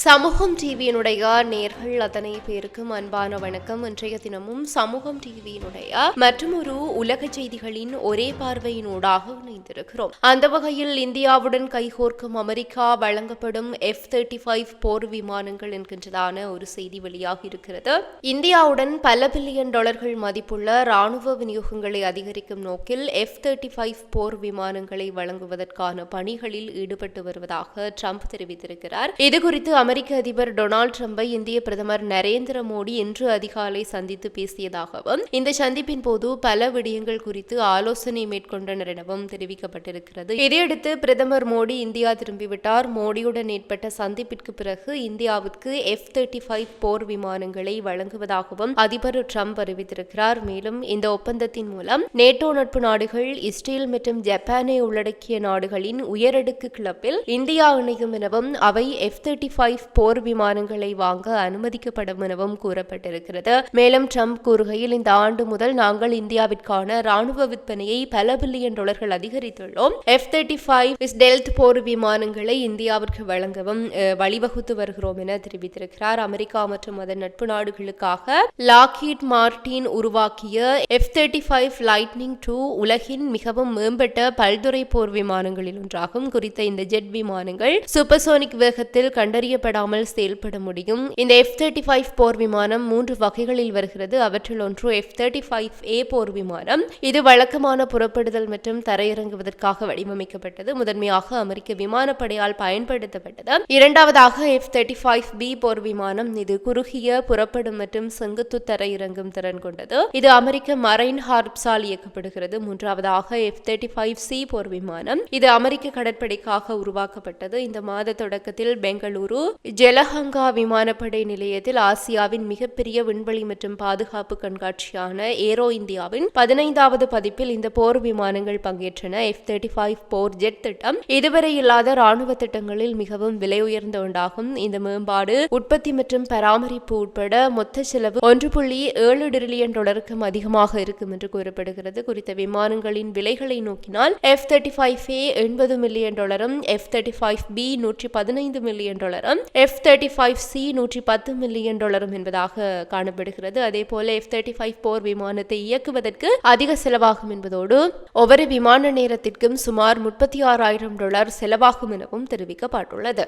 சமூகம் டிவியினுடைய நேர்கள் அத்தனை பேருக்கும் அன்பான வணக்கம். இன்றைய தினமும் சமூகம் டிவியினுடைய மற்றும் ஒரு உலக செய்திகளின் ஒரே பார்வையினூடாக இணைந்திருக்கிறோம். அந்த வகையில் இந்தியாவுடன் கைகோர்க்கும் அமெரிக்கா வழங்கப்படும் எஃப் தேர்ட்டி ஃபைவ் போர் விமானங்கள் என்கின்றதான ஒரு செய்தி வெளியாக இருக்கிறது. இந்தியாவுடன் பல பில்லியன் டாலர்கள் மதிப்புள்ள ராணுவ விநியோகங்களை அதிகரிக்கும் நோக்கில் எஃப் தேர்ட்டி ஃபைவ் போர் விமானங்களை வழங்குவதற்கான பணிகளில் ஈடுபட்டு வருவதாக ட்ரம்ப் தெரிவித்திருக்கிறார். இதுகுறித்து அமெரிக்க அதிபர் டொனால்டு ட்ரம்பை இந்திய பிரதமர் நரேந்திர மோடி இன்று அதிகாலை சந்தித்து பேசியதாகவும் இந்த சந்திப்பின் போது பல விடயங்கள் குறித்து ஆலோசனை மேற்கொண்டனர் எனவும் தெரிவிக்கப்பட்டிருக்கிறது. இதையடுத்து பிரதமர் மோடி இந்தியா திரும்பிவிட்டார். மோடியுடன் ஏற்பட்ட சந்திப்பிற்கு பிறகு இந்தியாவுக்கு எஃப் தேர்ட்டி ஃபைவ் போர் விமானங்களை வழங்குவதாகவும் அதிபர் ட்ரம்ப் அறிவித்திருக்கிறார். மேலும் இந்த ஒப்பந்தத்தின் மூலம் நேட்டோ நட்பு நாடுகள் இஸ்ரேல் மற்றும் ஜப்பானை உள்ளடக்கிய நாடுகளின் உயரடுக்கு கிளப்பில் இந்தியா இணையும் எனவும் அவை எஃப் தேர்ட்டி ஃபைவ் போர் விமானங்களை வாங்க அனுமதிக்கப்படும் எனவும் கூறப்பட்டிருக்கிறது. மேலும் ட்ரம்ப் கூறுகையில் இந்த ஆண்டு முதல் நாங்கள் இந்தியாவிற்கான ராணுவ விற்பனையை பல பில்லியன் டாலர்கள் அதிகரித்துள்ளோம். எஃப் தேர்ட்டி ஃபைவ் டெல்த் போர் விமானங்களை இந்தியாவிற்கு வழங்கவும் வழிவகுத்து வருகிறோம் என தெரிவித்திருக்கிறார். அமெரிக்கா மற்றும் அதன் நட்பு நாடுகளுக்காக லாக்ஹீட் மார்டின் உருவாக்கிய F thirty five Lightning two உலகின் மிகவும் மேம்பட்ட பல்துறை போர் விமானங்களில் ஒன்றாகும். குறித்த இந்த ஜெட் விமானங்கள் சூப்பர்சோனிக் வேகத்தில் கண்டறிய கண்டறியப்படாமல் செயல்பட முடியும். இந்த எஃப் தேர்ட்டி ஃபைவ் போர் விமானம் மூன்று வகைகளில் வருகிறது. அவற்றில் ஒன்று எஃப் தேர்ட்டி ஃபைவ் ஏ போர் விமானம். இது வழக்கமான புறப்படுதல் மற்றும் தரையிறங்குவதற்காக வடிவமைக்கப்பட்டது. முதன்மையாக அமெரிக்க விமானப்படையால் பயன்படுத்தப்பட்டது. இரண்டாவதாக எஃப் தேர்ட்டி ஃபைவ் பி போர் விமானம் இது குறுகிய புறப்படும் மற்றும் செங்குத்து தரையிறங்கும் திறன் கொண்டது. இது அமெரிக்க மரைன் ஹார்ப்ஸால் இயக்கப்படுகிறது. மூன்றாவதாக எஃப் தேர்ட்டி ஃபைவ் சி போர் விமானம். இது அமெரிக்க கடற்படைக்காக உருவாக்கப்பட்டது. இந்த மாத தொடக்கத்தில் பெங்களூரு ஜெலஹங்கா விமானப்படை நிலையத்தில் ஆசியாவின் மிகப்பெரிய விண்வெளி மற்றும் பாதுகாப்பு கண்காட்சியான ஏரோ இந்தியாவின் பதினைந்தாவது பதிப்பில் இந்த போர் விமானங்கள் பங்கேற்றன. எஃப் தேர்ட்டி ஃபைவ் போர் ஜெட் திட்டம் இதுவரை இல்லாத ராணுவ திட்டங்களில் மிகவும் விலை உயர்ந்த ஒன்றாகும். இந்த மேம்பாடு உற்பத்தி மற்றும் பராமரிப்பு உட்பட மொத்த செலவு ஒன்று புள்ளி ஏழு டிரில்லியன் டாலருக்கும் அதிகமாக இருக்கும் என்று கூறப்படுகிறது. குறித்த விமானங்களின் விலைகளை நோக்கினால் எஃப் தேர்ட்டி ஃபைவ் ஏ எண்பது மில்லியன் டாலரும் எஃப் தேர்ட்டி ஃபைவ் பி நூற்றி பதினைந்து மில்லியன் டாலரும் எஃப் தேர்ட்டி ஃபைவ் சி நூற்றி பத்து மில்லியன் டாலரும் என்பதாக காணப்படுகிறது. அதே போல எஃப் தேர்ட்டி ஃபைவ் போர் விமானத்தை இயக்குவதற்கு அதிக செலவாகும் என்பதோடு ஒவ்வொரு விமான நேரத்திற்கும் சுமார் முப்பத்தி ஆறாயிரம் டாலர் செலவாகும் எனவும் தெரிவிக்கப்பட்டுள்ளது.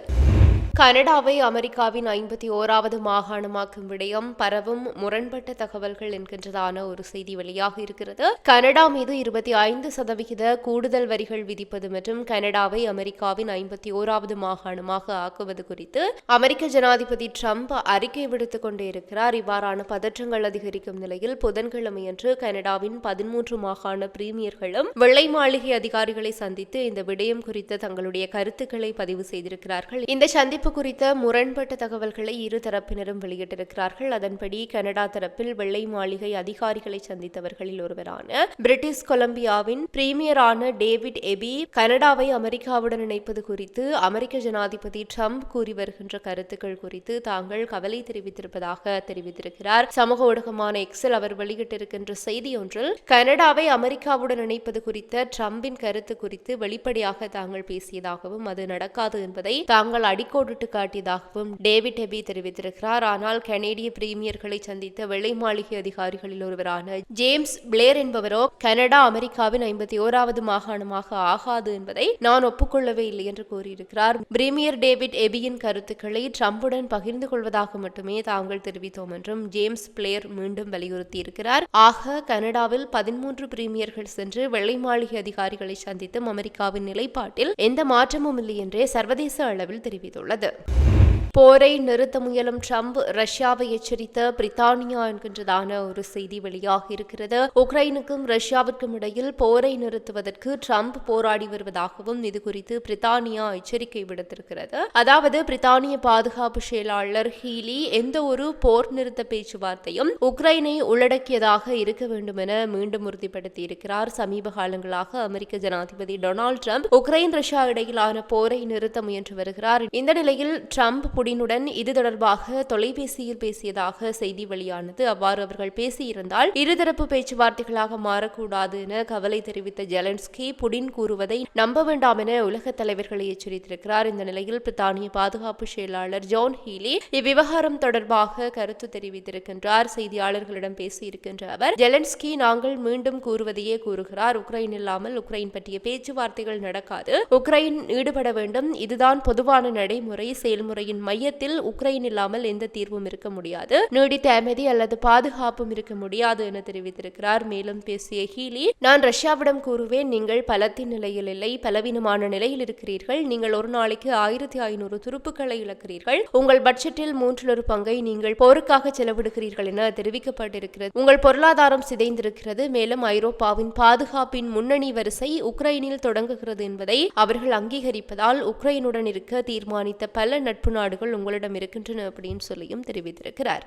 கனடாவை அமெரிக்காவின் ஐம்பத்தி ஓராவது மாகாணமாக்கும் விடயம் பரவும் முரண்பட்ட தகவல்கள் என்கின்றதான ஒரு செய்தி வெளியாக இருக்கிறது. கனடா மீது இருபத்தி ஐந்து சதவிகித கூடுதல் வரிகள் விதிப்பது மற்றும் கனடாவை அமெரிக்காவின் ஐம்பத்தி ஓராவது மாகாணமாக ஆக்குவது குறித்து அமெரிக்க ஜனாதிபதி ட்ரம்ப் அறிக்கை விடுத்துக் கொண்டே இருக்கிறார். இவ்வாறான பதற்றங்கள் அதிகரிக்கும் நிலையில் புதன்கிழமையன்று கனடாவின் பதிமூன்று மாகாண பிரீமியர்களும் வெள்ளை மாளிகை அதிகாரிகளை சந்தித்து இந்த விடயம் குறித்த தங்களுடைய கருத்துக்களை பதிவு செய்திருக்கிறார்கள். இந்த சந்திப்பு குறித்த முரண்பட்ட தகவல்களை இரு தரப்பினரும் வெளியிட்டிருக்கிறார்கள். அதன்படி கனடா தரப்பில் வெள்ளை மாளிகை அதிகாரிகளை சந்தித்தவர்களில் ஒருவரான பிரிட்டிஷ் கொலம்பியாவின் பிரீமியரான டேவிட் எபி கனடாவை அமெரிக்காவுடன் இணைப்பது குறித்து அமெரிக்க ஜனாதிபதி ட்ரம்ப் கூறி வருகின்ற கருத்துக்கள் குறித்து தாங்கள் கவலை தெரிவித்திருப்பதாக தெரிவித்திருக்கிறார். சமூக ஊடகமான எக்ஸில் அவர் வெளியிட்டிருக்கின்ற செய்தி ஒன்றில் கனடாவை அமெரிக்காவுடன் இணைப்பது குறித்த ட்ரம்பின் கருத்து குறித்து வெளிப்படையாக தாங்கள் பேசியதாகவும் அது நடக்காது என்பதை தாங்கள் அடிக்கோடு போட்டு காட்டியதாகவும் டேவிட் எபி தெரிவித்திருக்கிறார். ஆனால் கனேடிய பிரீமியர்களை சந்தித்த வெள்ளை மாளிகை அதிகாரிகளில் ஒருவரான ஜேம்ஸ் பிளேர் என்பவரோ கனடா அமெரிக்காவின் ஐம்பத்தி ஓராவது மாகாணமாக ஆகாது என்பதை நான் ஒப்புக்கொள்ளவே இல்லை என்று கூறியிருக்கிறார். பிரீமியர் டேவிட் எபியின் கருத்துக்களை ட்ரம்புடன் பகிர்ந்து கொள்வதாக மட்டுமே தாங்கள் தெரிவித்தோம் என்றும் ஜேம்ஸ் பிளேயர் மீண்டும் வலியுறுத்தியிருக்கிறார். ஆக கனடாவில் பதிமூன்று பிரீமியர்கள் சென்று வெள்ளை மாளிகை அதிகாரிகளை சந்தித்தும் அமெரிக்காவின் நிலைப்பாட்டில் எந்த மாற்றமும் இல்லை என்றே சர்வதேச அளவில் தெரிவித்துள்ளது. வருகிறது போரை நிறுத்த முயலும் ட்ரம்ப் ரஷ்யாவை எச்சரித்த பிரித்தானியா என்கின்றதான ஒரு செய்தி வெளியாக இருக்கிறது. உக்ரைனுக்கும் ரஷ்யாவிற்கும் இடையில் போரை நிறுத்துவதற்கு ட்ரம்ப் போராடி வருவதாகவும் இது குறித்து பிரித்தானியா எச்சரிக்கை விடுத்திருக்கிறது. அதாவது பிரித்தானிய பாதுகாப்பு செயலாளர் ஹீலி எந்த ஒரு போர் நிறுத்த பேச்சுவார்த்தையும் உக்ரைனை உள்ளடக்கியதாக இருக்க வேண்டும் என மீண்டும் உறுதிப்படுத்தியிருக்கிறார். சமீப காலங்களாக அமெரிக்க ஜனாதிபதி டொனால்டு ட்ரம்ப் உக்ரைன் ரஷ்யா இடையிலான போரை நிறுத்த முயன்று வருகிறார். இந்த நிலையில் நிலையில் ட்ரம்ப் புடினுடன் இது தொடர்பாக தொலைபேசியில் பேசியதாக செய்தி வெளியானது. அவ்வாறு அவர்கள் பேசியிருந்தால் இருதரப்பு பேச்சுவார்த்தைகளாக மாறக்கூடாது என கவலை தெரிவித்த ஜெலன்ஸ்கி புடின் கூறுவதை நம்ப வேண்டாம் என உலக தலைவர்களை எச்சரித்திருக்கிறார். இந்த நிலையில் பிரித்தானிய பாதுகாப்பு செயலாளர் ஜான் ஹீலி இவ்விவகாரம் தொடர்பாக கருத்து தெரிவித்திருக்கின்றார். செய்தியாளர்களிடம் பேசியிருக்கின்ற அவர் ஜெலன்ஸ்கி நாங்கள் மீண்டும் கூறுவதையே கூறுகிறார். உக்ரைன் இல்லாமல் உக்ரைன் பற்றிய பேச்சுவார்த்தைகள் நடக்காது. உக்ரைன் ஈடுபட வேண்டும். இதுதான் பொதுவான நடைமுறை. செயல்முறையின் மையத்தில் உக்ரைன் இல்லாமல் எந்த தீர்வும் இருக்க முடியாது. நீடித்த அமைதி அல்லது பாதுகாப்பும் இருக்க முடியாது என தெரிவித்திருக்கிறார். மேலும் பேசிய ஹீலி நான் ரஷ்யாவிடம் கூறுவேன் நீங்கள் பலத்தின் நிலையில் இல்லை பலவீனமான நிலையில் இருக்கிறீர்கள். நீங்கள் ஒரு நாளைக்கு ஆயிரத்தி ஐநூறு துருப்புக்களை இழக்கிறீர்கள். உங்கள் பட்ஜெட்டில் மூன்றில் ஒரு பங்கை நீங்கள் போருக்காக செலவிடுகிறீர்கள் என தெரிவிக்கப்பட்டிருக்கிறது. உங்கள் பொருளாதாரம் சிதைந்திருக்கிறது. மேலும் ஐரோப்பாவின் பாதுகாப்பின் முன்னணி வரிசை உக்ரைனில் தொடங்குகிறது என்பதை அவர்கள் அங்கீகரிப்பதால் உக்ரைனுடன் இருக்க தீர்மானித்த பல நட்பு நாடுகள் உங்களிடம் இருக்கின்றன அப்படின்னு சொல்லியும் தெரிவித்திருக்கிறார்.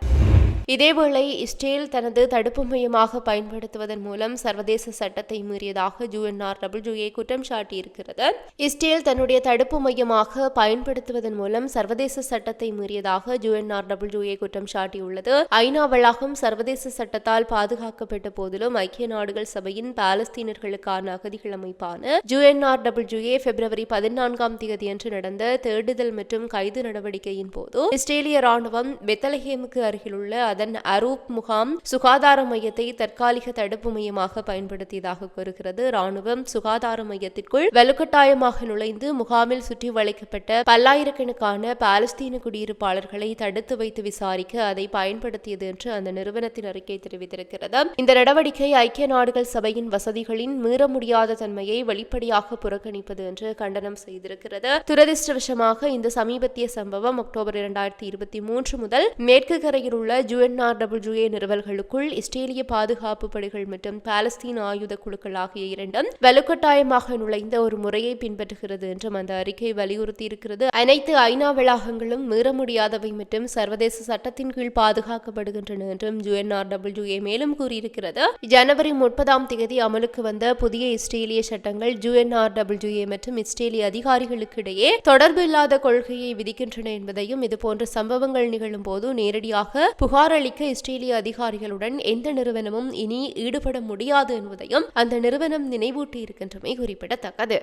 இதேவேளை இஸ்ரேல் தனது தடுப்பு மையமாக பயன்படுத்துவதன் மூலம் சர்வதேச சட்டத்தை மீறியதாக ஜூஎன்ஆர் டபிள்யூஏ குற்றம் சாட்டியிருக்கிறது. இஸ்ரேல் தன்னுடைய தடுப்பு மையமாக பயன்படுத்துவதன் மூலம் சர்வதேச சட்டத்தை மீறியதாக ஜூஎன்ஆர் டபிள்யூஏ குற்றம் சாட்டியுள்ளது. ஐநா வளாகம் சர்வதேச சட்டத்தால் பாதுகாக்கப்பட்ட போதிலும் ஐக்கிய நாடுகள் சபையின் பாலஸ்தீனர்களுக்கான அகதிகள் அமைப்பான ஜூஎன்ஆர் டபிள்யூஏ பிப்ரவரி பதினான்காம் தேதியன்று நடந்த தேடுதல் மற்றும் கைது நடவடிக்கையின் போது இஸ்ரேலிய ராணுவம் பெத்தலஹேமுக்கு அருகிலுள்ள அதன் அரூப் முகாம் சுகாதார மையத்தை தற்காலிக தடுப்பு மையமாக பயன்படுத்தியதாக கூறுகிறது. ராணுவம் சுகாதார மையத்திற்குள் வலுக்கட்டாயமாக நுழைந்து முகாமில் சுற்றி வளைக்கப்பட்ட பல்லாயிரக்கணக்கான பாலஸ்தீன குடியிருப்பாளர்களை தடுத்து வைத்து விசாரிக்க அதை பயன்படுத்தியது என்று அந்த நிறுவனத்தின் அறிக்கை தெரிவித்திருக்கிறது. இந்த நடவடிக்கை ஐக்கிய நாடுகள் சபையின் வசதிகளின் மீற முடியாத தன்மையை வெளிப்படையாக புறக்கணிப்பது என்று கண்டனம் செய்திருக்கிறது. துரதிருஷ்டவசமாக இந்த சமீபத்திய சம்பவம் அக்டோபர் இரண்டாயிரத்தி இருபத்தி மூன்று முதல் மேற்கு கரையில் உள்ள யுஎன்ஆர்டபிள்யூஏ நிறுவல்களுக்குள் இஸ்ரேலிய பாதுகாப்பு படைகள் மற்றும் பாலஸ்தீன் ஆயுத குழுக்கள் ஆகிய இரண்டும் வலுக்கட்டாயமாக நுழைந்த ஒரு முறையை பின்பற்றுகிறது என்றும் அந்த அறிக்கை வலியுறுத்தியிருக்கிறது. அனைத்து ஐநா வளாகங்களும் மீற முடியாதவை மற்றும் சர்வதேச சட்டத்தின் கீழ் பாதுகாக்கப்படுகின்றன என்றும் யுஎன்ஆர்டபிள்யூஏ மேலும் கூறியிருக்கிறது. ஜனவரி முப்பதாம் தேதி அமலுக்கு வந்த புதிய இஸ்ரேலிய சட்டங்கள் யுஎன்ஆர்டபிள்யூஏ மற்றும் இஸ்ரேலிய அதிகாரிகளுக்கு இடையே தொடர்பு இல்லாத கொள்கையை விதிக்கின்றன என்பதையும் இதுபோன்ற சம்பவங்கள் நிகழும் போது நேரடியாக புகார் அளிக்க இஸ்ரேலிய அதிகாரிகளுடன் எந்த நிறுவனமும் இனி ஈடுபட முடியாது என்பதையும் அந்த நிறுவனம் நினைவூட்டி இருக்கின்றமை குறிப்பிடத்தக்கது.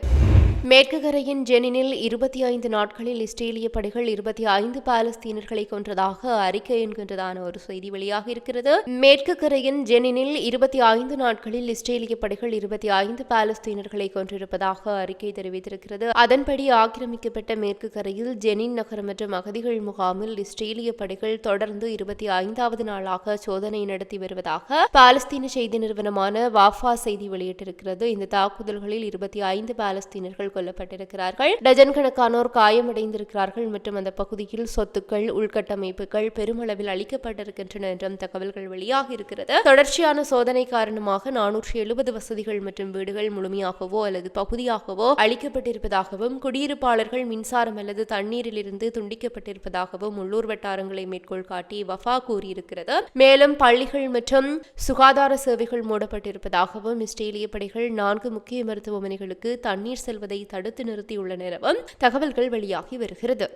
மேற்கு கரையின் ஜெனினில் இருபத்தி ஐந்து நாட்களில் இஸ்ரேலிய படைகள் இருபத்தி ஐந்து பாலஸ்தீனர்களை கொன்றதாக அறிக்கை என்கின்றதான ஒரு செய்தி வெளியாக இருக்கிறது. மேற்கு கரையின் ஜெனினில் இருபத்தி ஐந்து நாட்களில் இஸ்ரேலிய படைகள் இருபத்தி ஐந்து பாலஸ்தீனர்களை கொன்றிருப்பதாக அறிக்கை தெரிவித்திருக்கிறது. அதன்படி ஆக்கிரமிக்கப்பட்ட மேற்கு கரையில் ஜெனின் நகரம் மற்றும் அகதிகள் முகாமில் இஸ்ரேலிய படைகள் தொடர்ந்து இருபத்தி ஐந்து ஐந்தாவது நாளாக சோதனை நடத்தி வருவதாக பாலஸ்தீன செய்தி நிறுவனமான வாஃபா செய்தி வெளியிட்டிருக்கிறது. இந்த தாக்குதல்களில் இருபத்தி ஐந்து பாலஸ்தீனர்கள் கொல்லப்பட்டிருக்கிறார்கள். டஜன் கணக்கானோர் காயமடைந்திருக்கிறார்கள். மற்றும் அந்த பகுதியில் சொத்துக்கள் உள்கட்டமைப்புகள் பெருமளவில் அளிக்கப்பட்டிருக்கின்றன என்றும் தகவல்கள் வெளியாக இருக்கிறது. தொடர்ச்சியான சோதனை காரணமாக நானூற்றி எழுபது வசதிகள் மற்றும் வீடுகள் முழுமையாகவோ அல்லது பகுதியாகவோ அளிக்கப்பட்டிருப்பதாகவும் குடியிருப்பாளர்கள் மின்சாரம் அல்லது தண்ணீரிலிருந்து துண்டிக்கப்பட்டிருப்பதாகவும் உள்ளூர் வட்டாரங்களை மேற்கோள் காட்டி வஃபா கூறியிருக்கிறது. மேலும் பள்ளிகள் மற்றும் சுகாதார சேவைகள் மூடப்பட்டிருப்பதாகவும் இஸ்ரேலிய படைகள் நான்கு முக்கிய மருத்துவமனைகளுக்கு தண்ணீர் செல்வதை தடுத்து நிறுத்தியுள்ள நேரமும் தகவல்கள் வெளியாகி வருகிறது.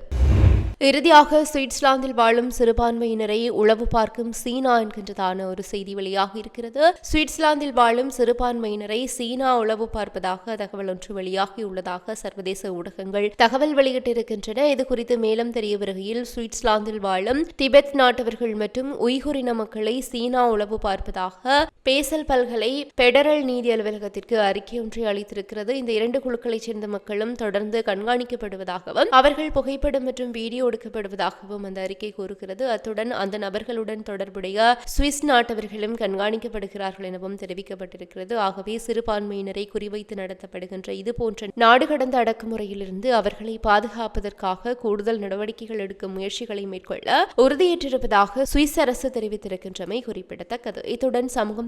இறுதியாக சுவிட்சர்லாந்தில் வாழும் சிறுபான்மையினரை உளவு பார்க்கும் சீனா என்கின்றதான ஒரு செய்தி வெளியாக இருக்கிறது. சுவிட்சர்லாந்தில் வாழும் சிறுபான்மையினரை சீனா உளவு பார்ப்பதாக தகவல் ஒன்று வெளியாகியுள்ளதாக சர்வதேச ஊடகங்கள் தகவல் வெளியிட்டிருக்கின்றன. இது குறித்து மேலும் தெரிய வருகையில் சுவிட்சர்லாந்தில் வாழும் திபெத் நாட்டவர்கள் மற்றும் உய்குரின மக்களை சீனா உளவு பார்ப்பதாக பேசல் பல்கலை பெடரல் நீதி அலுவலகத்திற்கு அறிக்கை ஒன்றை அளித்திருக்கிறது. இந்த இரண்டு குழுக்களைச் சேர்ந்த மக்களும் தொடர்ந்து கண்காணிக்கப்படுவதாகவும் அவர்கள் புகைப்படம் மற்றும் வீடியோ எடுக்கப்படுவதாகவும் அந்த அறிக்கை கூறுகிறது. அத்துடன் அந்த நபர்களுடன் தொடர்புடைய சுவிஸ் நாட்டவர்களும் கண்காணிக்கப்படுகிறார்கள் எனவும் தெரிவிக்கப்பட்டிருக்கிறது. ஆகவே சிறுபான்மையினரை குறிவைத்து நடத்தப்படுகின்ற இதுபோன்ற நாடு கடந்த அடக்குமுறையிலிருந்து அவர்களை பாதுகாப்பதற்காக கூடுதல் நடவடிக்கைகள் எடுக்கும் முயற்சிகளை மேற்கொள்ள உறுதியேற்றிருப்பதாக சுவிஸ் அரசு தெரிவித்திருக்கின்றமை குறிப்பிடத்தக்கது. இத்துடன் சமூகம்